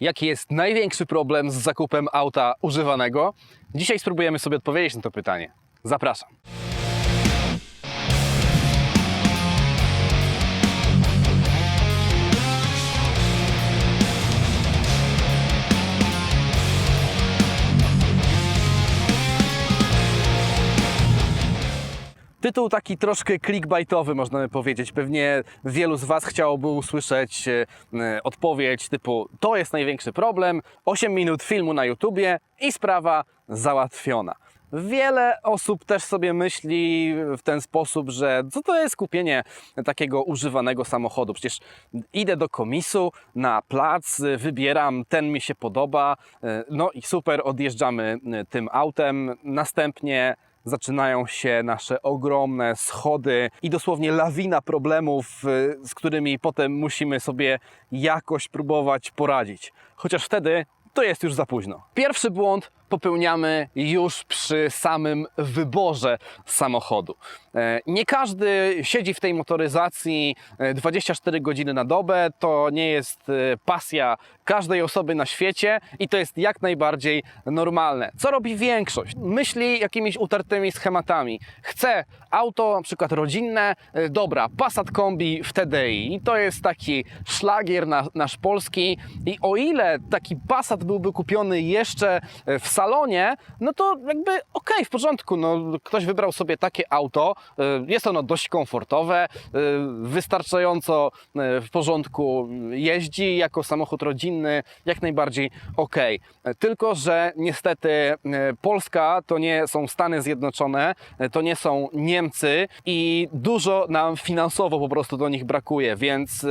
Jaki jest największy problem z zakupem auta używanego? Dzisiaj spróbujemy sobie odpowiedzieć na to pytanie. Zapraszam. Tytuł taki troszkę clickbaitowy, można by powiedzieć. Pewnie wielu z Was chciałoby usłyszeć e, e, odpowiedź typu to jest największy problem, 8 minut filmu na YouTubie i sprawa załatwiona. Wiele osób też sobie myśli w ten sposób, że co to jest kupienie takiego używanego samochodu? Przecież idę do komisu na plac, wybieram, ten mi się podoba, e, no i super, odjeżdżamy tym autem. Następnie zaczynają się nasze ogromne schody i dosłownie lawina problemów, y, z którymi potem musimy sobie jakoś próbować poradzić. Chociaż wtedy to jest już za późno. Pierwszy błąd popełniamy już przy samym wyborze samochodu. E, Nie każdy siedzi w tej motoryzacji e, 24 godziny na dobę. To nie jest e, pasja każdej osoby na świecie i to jest jak najbardziej normalne. Co robi większość? Myśli jakimiś utartymi schematami. Chce auto, na przykład rodzinne, e, dobra, Passat Kombi w TDI. I to jest taki szlagier na, nasz polski. I o ile taki Passat byłby kupiony jeszcze e, w salonie, no to jakby okej, w porządku. No, ktoś wybrał sobie takie auto, e, jest ono dość komfortowe, e, wystarczająco e, w porządku jeździ jako samochód rodzinny, jak najbardziej okej. E, Tylko, że niestety Polska to nie są Stany Zjednoczone, to nie są Niemcy i dużo nam finansowo po prostu do nich brakuje, więc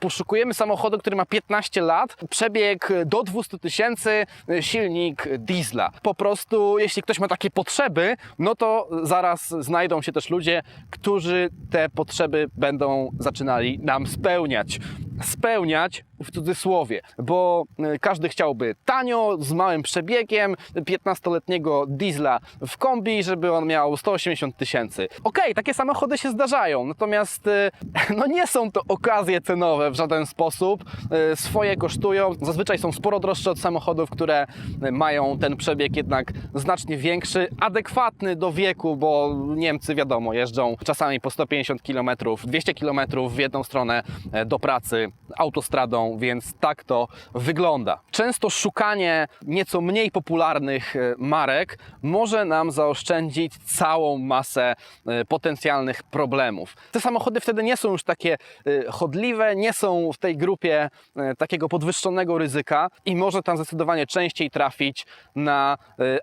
poszukujemy samochodu, który ma 15 lat, przebieg do 200 tysięcy, silnik diesla. Po prostu, jeśli ktoś ma takie potrzeby, no to zaraz znajdą się też ludzie, którzy te potrzeby będą zaczynali nam spełniać. Spełniać w cudzysłowie, bo e, każdy chciałby tanio, z małym przebiegiem, 15-letniego diesla w kombi, żeby on miał 180 tysięcy. Okej, takie samochody się zdarzają, natomiast e, no nie są to okazje cenowe w żaden sposób. E, Swoje kosztują, zazwyczaj są sporo droższe od samochodów, które mają ten przebieg jednak znacznie większy, adekwatny do wieku, bo Niemcy wiadomo, jeżdżą czasami po 150 km, 200 km w jedną stronę do pracy autostradą, więc tak to wygląda. Często szukanie nieco mniej popularnych e, marek może nam zaoszczędzić całą masę e, potencjalnych problemów. Te samochody wtedy nie są już takie e, chodliwe, nie są w tej grupie takiego podwyższonego ryzyka i może tam zdecydowanie częściej trafić na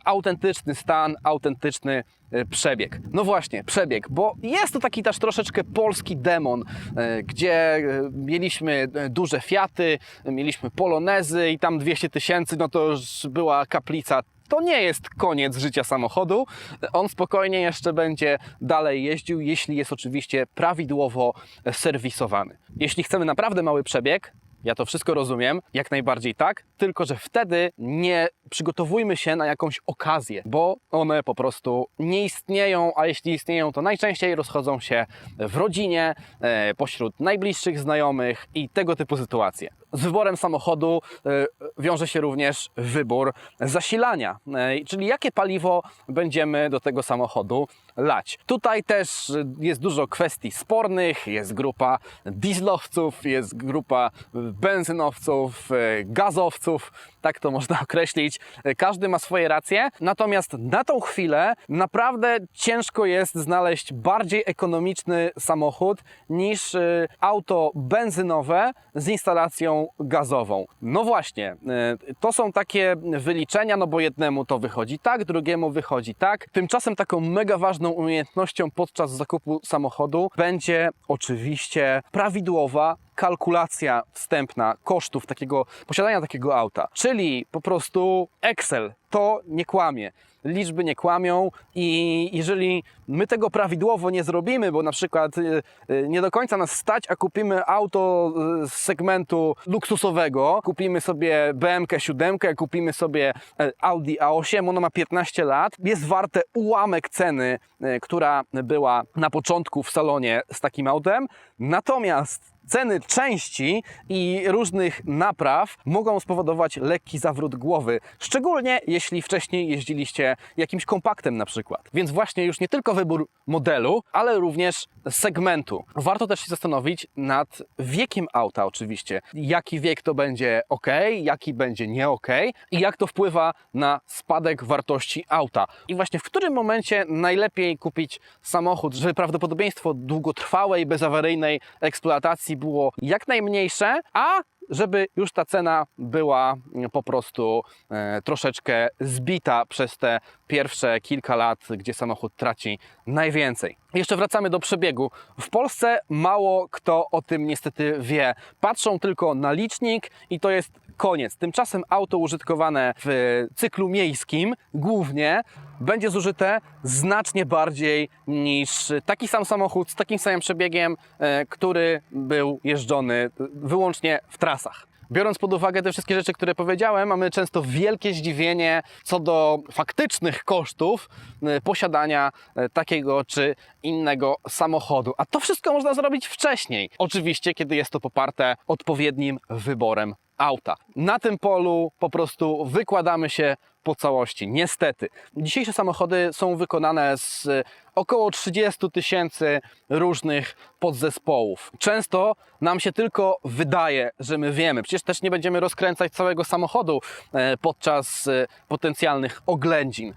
autentyczny stan, autentyczny przebieg. No właśnie, przebieg, bo jest to taki też troszeczkę polski demon, e, gdzie e, mieliśmy e, duże Fiaty, mieliśmy Polonezy i tam 200 tysięcy, no to już była kaplica to nie jest koniec życia samochodu. On spokojnie jeszcze będzie dalej jeździł, jeśli jest oczywiście prawidłowo serwisowany. Jeśli chcemy naprawdę mały przebieg, ja to wszystko rozumiem, jak najbardziej tak, tylko że wtedy nie przygotowujmy się na jakąś okazję, bo one po prostu nie istnieją, a jeśli istnieją, to najczęściej rozchodzą się w rodzinie, e, pośród najbliższych znajomych i tego typu sytuacje. Z wyborem samochodu e, wiąże się również wybór zasilania, e, czyli jakie paliwo będziemy do tego samochodu lać. Tutaj też jest dużo kwestii spornych, jest grupa dieslowców, jest grupa benzynowców, e, gazowców, tak to można określić. Każdy ma swoje racje, natomiast na tą chwilę naprawdę ciężko jest znaleźć bardziej ekonomiczny samochód niż auto benzynowe z instalacją gazową. No właśnie, e, to są takie wyliczenia, no bo jednemu to wychodzi tak, drugiemu wychodzi tak. Tymczasem taką mega ważną umiejętnością podczas zakupu samochodu będzie oczywiście prawidłowa kalkulacja wstępna kosztów takiego posiadania takiego auta. Czyli po prostu Excel to nie kłamie. Liczby nie kłamią i jeżeli my tego prawidłowo nie zrobimy, bo na przykład y, y, nie do końca nas stać, a kupimy auto y, z segmentu luksusowego, kupimy sobie BMW 7, kupimy sobie e, Audi A8, ono ma 15 lat, jest warte ułamek ceny, która była na początku w salonie z takim autem, natomiast ceny części i różnych napraw mogą spowodować lekki zawrót głowy, szczególnie jeśli wcześniej jeździliście jakimś kompaktem na przykład. Więc właśnie już nie tylko wybór modelu, ale również segmentu. Warto też się zastanowić nad wiekiem auta oczywiście. Jaki wiek to będzie ok, jaki będzie nie ok i jak to wpływa na spadek wartości auta. I właśnie w którym momencie najlepiej kupić samochód, żeby prawdopodobieństwo długotrwałej, bezawaryjnej eksploatacji było jak najmniejsze, a żeby już ta cena była po prostu e, troszeczkę zbita przez te pierwsze kilka lat, gdzie samochód traci najwięcej. Jeszcze wracamy do przebiegu. W Polsce mało kto o tym niestety wie. Patrzą tylko na licznik i to jest koniec. Tymczasem auto użytkowane w cyklu miejskim głównie będzie zużyte znacznie bardziej niż taki sam samochód z takim samym przebiegiem, e, który był jeżdżony wyłącznie w trasach. Biorąc pod uwagę te wszystkie rzeczy, które powiedziałem, mamy często wielkie zdziwienie co do faktycznych kosztów e, posiadania e, takiego czy innego samochodu. A to wszystko można zrobić wcześniej. Oczywiście, kiedy jest to poparte odpowiednim wyborem auta. Na tym polu po prostu wykładamy się po całości. Niestety. Dzisiejsze samochody są wykonane z około 30 tysięcy różnych podzespołów. Często nam się tylko wydaje, że my wiemy. Przecież też nie będziemy rozkręcać całego samochodu e, podczas e, potencjalnych oględzin.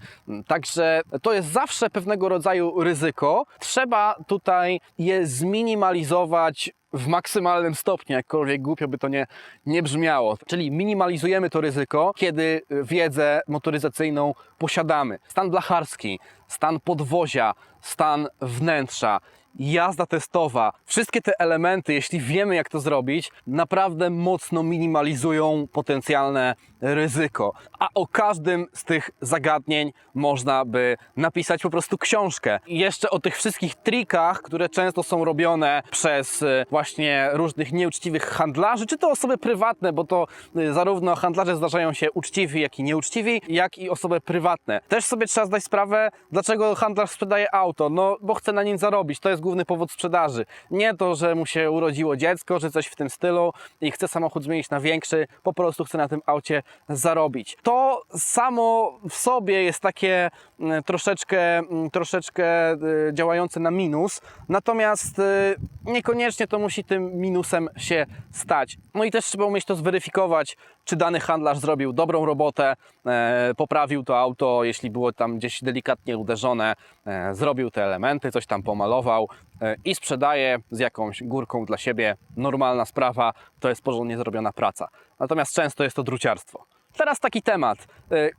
Także to jest zawsze pewnego rodzaju ryzyko. Trzeba tutaj je zminimalizować w maksymalnym stopniu, jakkolwiek głupio by to nie, nie brzmiało. Czyli minimalizujemy to ryzyko, kiedy wiedzę motoryzacyjną posiadamy. Stan blacharski, stan podwozia, stan wnętrza, jazda testowa, wszystkie te elementy, jeśli wiemy jak to zrobić, naprawdę mocno minimalizują potencjalne ryzyko. A o każdym z tych zagadnień można by napisać po prostu książkę. I jeszcze o tych wszystkich trikach, które często są robione przez y, właśnie różnych nieuczciwych handlarzy, czy to osoby prywatne, bo to y, zarówno handlarze zdarzają się uczciwi, jak i nieuczciwi, jak i osoby prywatne. Też sobie trzeba zdać sprawę, dlaczego handlarz sprzedaje auto. No, bo chce na nim zarobić. To jest główny powód sprzedaży. Nie to, że mu się urodziło dziecko, czy coś w tym stylu i chce samochód zmienić na większy, po prostu chce na tym aucie zarobić. To samo w sobie jest takie mm, troszeczkę, mm, troszeczkę y, działające na minus, natomiast y, niekoniecznie to musi tym minusem się stać. No i też trzeba umieć to zweryfikować, czy dany handlarz zrobił dobrą robotę, e, poprawił to auto, jeśli było tam gdzieś delikatnie uderzone, e, zrobił te elementy, coś tam pomalował i sprzedaje z jakąś górką dla siebie. Normalna sprawa, to jest porządnie zrobiona praca. Natomiast często jest to druciarstwo. Teraz taki temat. E,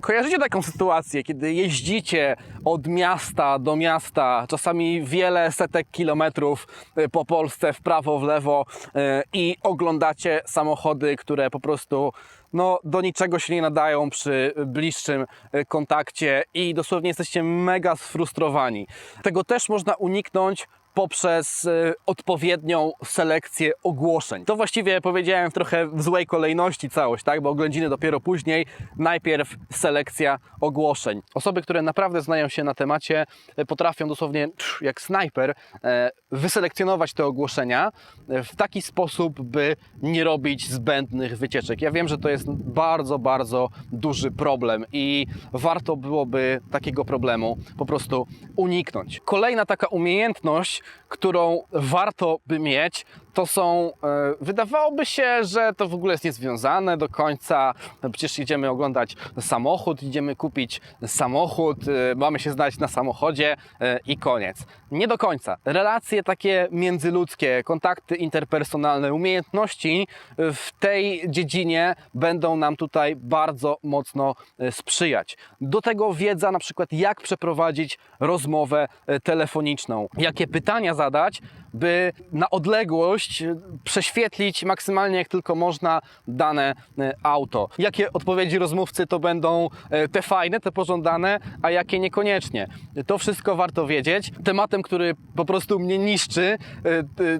Kojarzycie taką sytuację, kiedy jeździcie od miasta do miasta, czasami wiele setek kilometrów e, po Polsce, w prawo, w lewo e, i oglądacie samochody, które po prostu no, do niczego się nie nadają przy bliższym e, kontakcie i dosłownie jesteście mega sfrustrowani. Tego też można uniknąć poprzez e, odpowiednią selekcję ogłoszeń. To właściwie powiedziałem w trochę w złej kolejności całość, tak? Bo oględziny dopiero później, najpierw selekcja ogłoszeń. Osoby, które naprawdę znają się na temacie, e, potrafią dosłownie jak snajper e, wyselekcjonować te ogłoszenia w taki sposób, by nie robić zbędnych wycieczek. Ja wiem, że to jest bardzo, bardzo duży problem i warto byłoby takiego problemu po prostu uniknąć. Kolejna taka umiejętność, którą warto by mieć, to są, e, wydawałoby się, że to w ogóle jest niezwiązane do końca. No przecież idziemy oglądać samochód, idziemy kupić samochód, e, mamy się znać na samochodzie e, i koniec. Nie do końca. Relacje takie międzyludzkie, kontakty interpersonalne, umiejętności w tej dziedzinie będą nam tutaj bardzo mocno sprzyjać. Do tego wiedza na przykład jak przeprowadzić rozmowę telefoniczną, jakie pytania zadać, by na odległość e, prześwietlić maksymalnie jak tylko można dane e, auto. Jakie odpowiedzi rozmówcy to będą e, te fajne, te pożądane, a jakie niekoniecznie. To wszystko warto wiedzieć. Tematem, który po prostu mnie niszczy,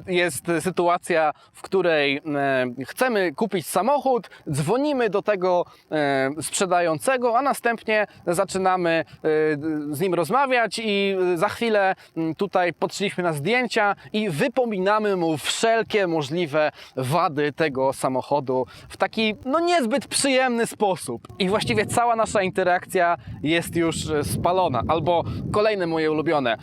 jest sytuacja, w której chcemy kupić samochód, dzwonimy do tego sprzedającego, a następnie zaczynamy z nim rozmawiać i za chwilę tutaj patrzyliśmy na zdjęcia i wypominamy mu wszelkie wszelkie możliwe wady tego samochodu w taki no niezbyt przyjemny sposób. I właściwie cała nasza interakcja jest już spalona. Albo kolejne moje ulubione.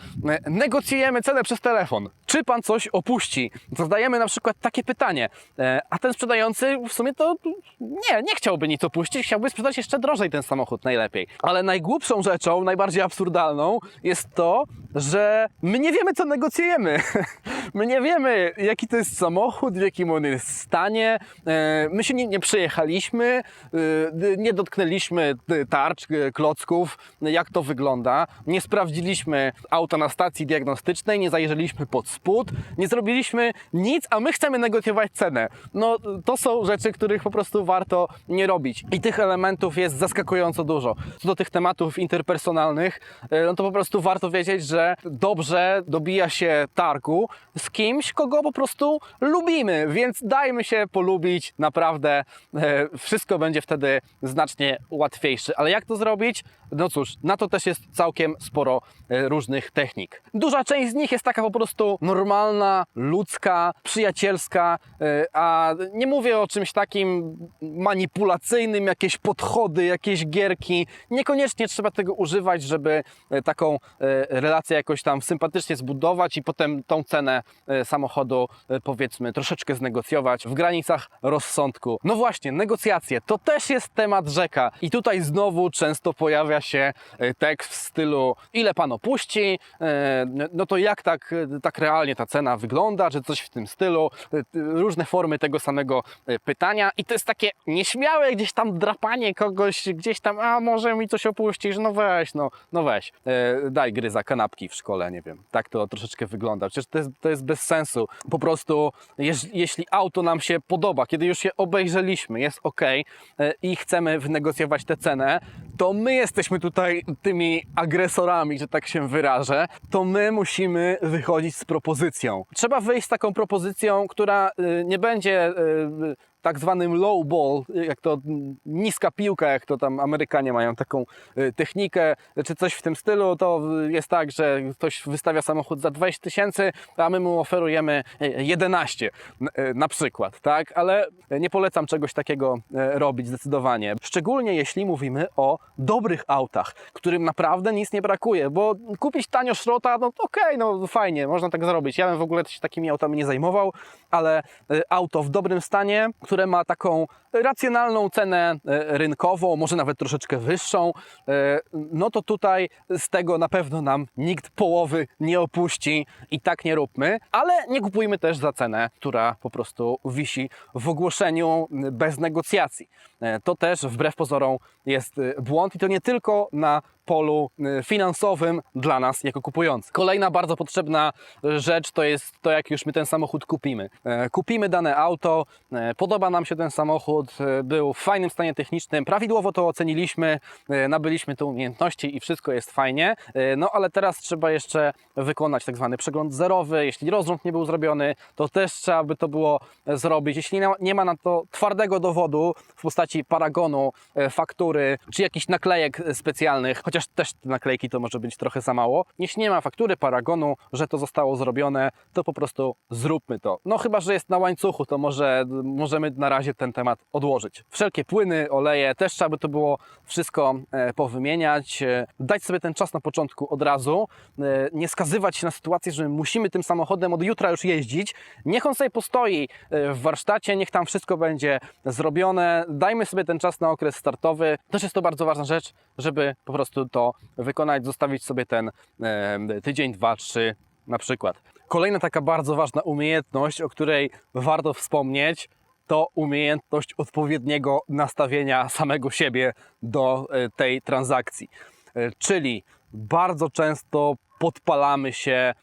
Negocjujemy cenę przez telefon. Czy pan coś opuści? Zadajemy na przykład takie pytanie, e, a ten sprzedający w sumie to nie, nie chciałby nic opuścić, chciałby sprzedać jeszcze drożej ten samochód najlepiej. Ale najgłupszą rzeczą, najbardziej absurdalną jest to, że my nie wiemy, co negocjujemy. My nie wiemy, jaki to jest samochód, w jakim on jest stanie. E, My się nie, przejechaliśmy, e, nie dotknęliśmy tarcz, klocków, jak to wygląda. Nie sprawdziliśmy auta na stacji diagnostycznej, nie zajrzeliśmy pod spód, nie zrobiliśmy nic, a my chcemy negocjować cenę. No to są rzeczy, których po prostu warto nie robić. I tych elementów jest zaskakująco dużo. Co do tych tematów interpersonalnych, e, no to po prostu warto wiedzieć, że dobrze dobija się targu z kimś, kogo po prostu lubimy, więc dajmy się polubić, naprawdę e, wszystko będzie wtedy znacznie łatwiejsze. Ale jak to zrobić? No cóż, na to też jest całkiem sporo e, różnych technik. Duża część z nich jest taka po prostu normalna, ludzka, przyjacielska, e, a nie mówię o czymś takim manipulacyjnym, jakieś podchody, jakieś gierki. Niekoniecznie trzeba tego używać, żeby e, taką e, relację jakoś tam sympatycznie zbudować i potem tą cenę samochodu powiedzmy troszeczkę znegocjować w granicach rozsądku. No właśnie, negocjacje to też jest temat rzeka i tutaj znowu często pojawia się tekst w stylu ile pan opuści, no to jak tak, tak realnie ta cena wygląda, czy coś w tym stylu, e, różne formy tego samego e, pytania i to jest takie nieśmiałe gdzieś tam drapanie kogoś, gdzieś tam, a może mi coś opuścisz, no weź, no, no weź, e, daj gry za kanapki w szkole, nie wiem, tak to troszeczkę wygląda, przecież to jest, to jest bez sensu, po prostu jeż, jeśli auto nam się podoba, kiedy już je obejrzeliśmy, jest ok i chcemy wynegocjować tę cenę, to my jesteśmy tutaj tymi agresorami, że tak się wyrażę, to my musimy wychodzić z propozycją. Trzeba wyjść z taką propozycją, która y, nie będzie y, tak zwanym low ball, jak to niska piłka, jak to tam Amerykanie mają taką y, technikę, czy coś w tym stylu, to y, jest tak, że ktoś wystawia samochód za 20 tysięcy, a my mu oferujemy y, 11 n- y, na przykład, tak? Ale nie polecam czegoś takiego y, robić zdecydowanie. Szczególnie jeśli mówimy o dobrych autach, którym naprawdę nic nie brakuje, bo kupić tanio szrota, no okej, no fajnie, można tak zrobić. Ja bym w ogóle się takimi autami nie zajmował, ale y, auto w dobrym stanie, które ma taką racjonalną cenę e, rynkową, może nawet troszeczkę wyższą, e, no to tutaj z tego na pewno nam nikt połowy nie opuści i tak nie róbmy, ale nie kupujmy też za cenę, która po prostu wisi w ogłoszeniu bez negocjacji. E, To też wbrew pozorom jest błąd i to nie tylko na polu e, finansowym dla nas jako kupujących. Kolejna bardzo potrzebna e, rzecz to jest to, jak już my ten samochód kupimy. E, Kupimy dane auto, podoba nam się ten samochód, był w fajnym stanie technicznym, prawidłowo to oceniliśmy, nabyliśmy te umiejętności i wszystko jest fajnie, no ale teraz trzeba jeszcze wykonać tak zwany przegląd zerowy. Jeśli rozrząd nie był zrobiony, to też trzeba by to było e, zrobić. Jeśli nie ma- nie ma na to twardego dowodu w postaci paragonu, e, faktury czy jakichś naklejek e, specjalnych, chociaż też te naklejki to może być trochę za mało. Jeśli nie ma faktury, paragonu, że to zostało zrobione, to po prostu zróbmy to. No chyba, że jest na łańcuchu, to może możemy na razie ten temat odłożyć. Wszelkie płyny, oleje, też trzeba by to było wszystko e, powymieniać. E, Dać sobie ten czas na początku od razu, e, nie skazywać się na sytuację, że musimy tym samochodem od jutra już jeździć. Niech on sobie postoi e, w warsztacie, niech tam wszystko będzie zrobione. Dajmy sobie ten czas na okres startowy. Też jest to bardzo ważna rzecz, żeby po prostu to wykonać, zostawić sobie ten e, tydzień, dwa, trzy na przykład. Kolejna taka bardzo ważna umiejętność, o której warto wspomnieć, to umiejętność odpowiedniego nastawienia samego siebie do e, tej transakcji. E, Czyli bardzo często podpalamy się,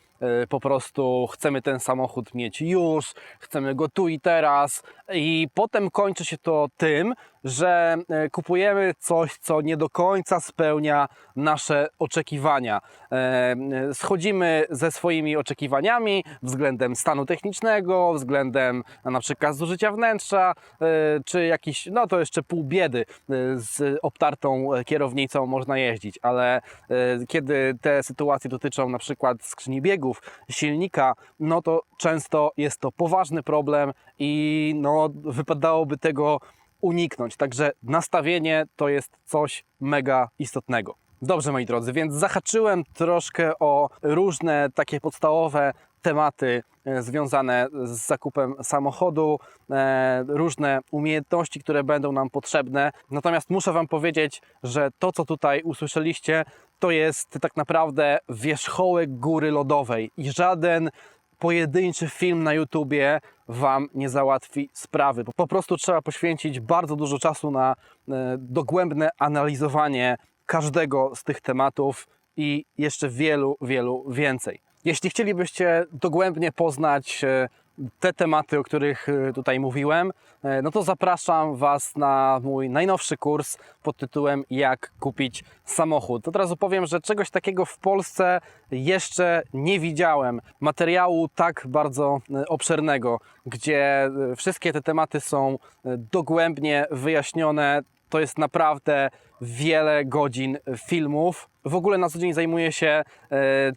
po prostu chcemy ten samochód mieć już, chcemy go tu i teraz, i potem kończy się to tym, że e, kupujemy coś, co nie do końca spełnia nasze oczekiwania. E, e, Schodzimy ze swoimi oczekiwaniami względem stanu technicznego, względem na przykład zużycia wnętrza, czy jakiś, no to jeszcze pół biedy z obtartą kierownicą można jeździć, ale kiedy te sytuacje dotyczą na przykład skrzyni biegów, silnika, no to często jest to poważny problem i no, wypadałoby tego uniknąć. Także nastawienie to jest coś mega istotnego. Dobrze, moi drodzy, więc zahaczyłem troszkę o różne takie podstawowe tematy e, związane z zakupem samochodu, e, różne umiejętności, które będą nam potrzebne. Natomiast muszę Wam powiedzieć, że to, co tutaj usłyszeliście, to jest tak naprawdę wierzchołek góry lodowej i żaden pojedynczy film na YouTubie Wam nie załatwi sprawy. Po- prostu trzeba poświęcić bardzo dużo czasu na e, dogłębne analizowanie każdego z tych tematów i jeszcze wielu, wielu więcej. Jeśli chcielibyście dogłębnie poznać e, te tematy, o których e, tutaj mówiłem, e, no to zapraszam Was na mój najnowszy kurs pod tytułem Jak kupić samochód. Od razu powiem, że czegoś takiego w Polsce jeszcze nie widziałem. Materiału tak bardzo e, obszernego, gdzie wszystkie te tematy są dogłębnie wyjaśnione. To jest naprawdę wiele godzin filmów. W ogóle na co dzień zajmuję się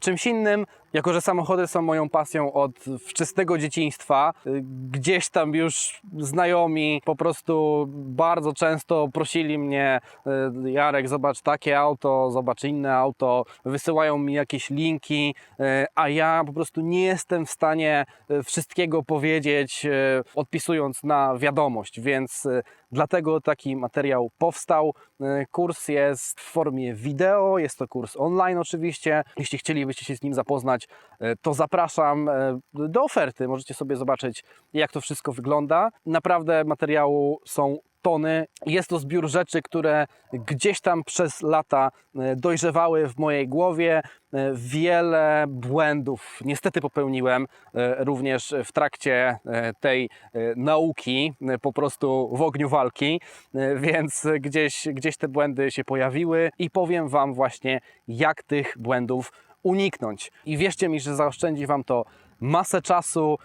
czymś innym, jako że samochody są moją pasją od wczesnego dzieciństwa. E, gdzieś tam już znajomi po prostu bardzo często prosili mnie e, Jarek, zobacz takie auto, zobacz inne auto, wysyłają mi jakieś linki, e, a ja po prostu nie jestem w stanie wszystkiego powiedzieć, odpisując na wiadomość, więc dlatego taki materiał powstał. E, Kurs jest w formie wideo, jest to kurs online oczywiście. Jeśli chcielibyście się z nim zapoznać, e, to zapraszam e, do oferty. Możecie sobie zobaczyć, jak to wszystko wygląda. Naprawdę materiału są tony. Jest to zbiór rzeczy, które gdzieś tam przez lata e, dojrzewały w mojej głowie. E, Wiele błędów niestety popełniłem e, również w trakcie tej nauki, po prostu w ogniu walki, więc gdzieś, gdzieś te błędy się pojawiły i powiem Wam właśnie, jak tych błędów uniknąć. I wierzcie mi, że zaoszczędzi Wam to masę czasu,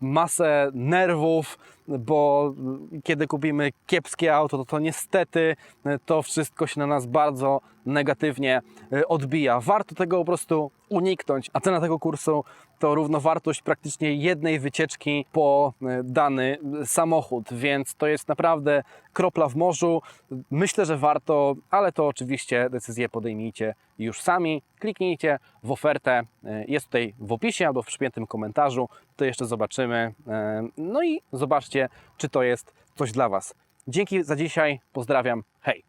masę nerwów, bo e, kiedy kupimy kiepskie auto, to, to niestety e, to wszystko się na nas bardzo negatywnie e, odbija. Warto tego po prostu uniknąć, a cena tego kursu to równowartość praktycznie jednej wycieczki po e, dany samochód, więc to jest naprawdę kropla w morzu. Myślę, że warto, ale to oczywiście decyzję podejmijcie już sami. Kliknijcie w ofertę, e, jest tutaj w opisie albo w przypiętym komentarzu, to jeszcze zobaczymy. E, No i zobaczcie, czy to jest coś dla Was. Dzięki za dzisiaj, pozdrawiam, hej!